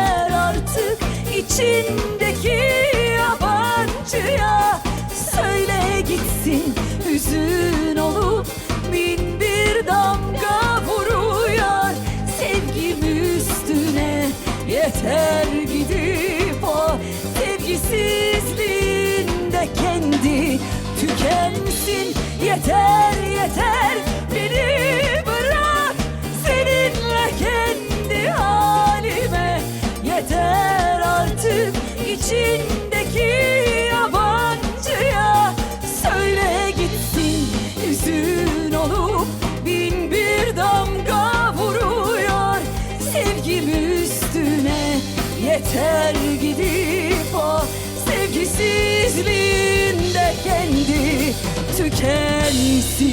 yeter artık içindeki yabancıya Söyle gitsin hüzün olup bin bir damga vuruyor. Sevgim üstüne yeter gidip o sevgisizliğinde kendi tükensin. Yeter yeter. Artık içindeki yabancıya. Söyle gitsin hüzün olup bin bir damga vuruyor. Sevgim üstüne yeter gidip o sevgisizliğinde kendi tükensin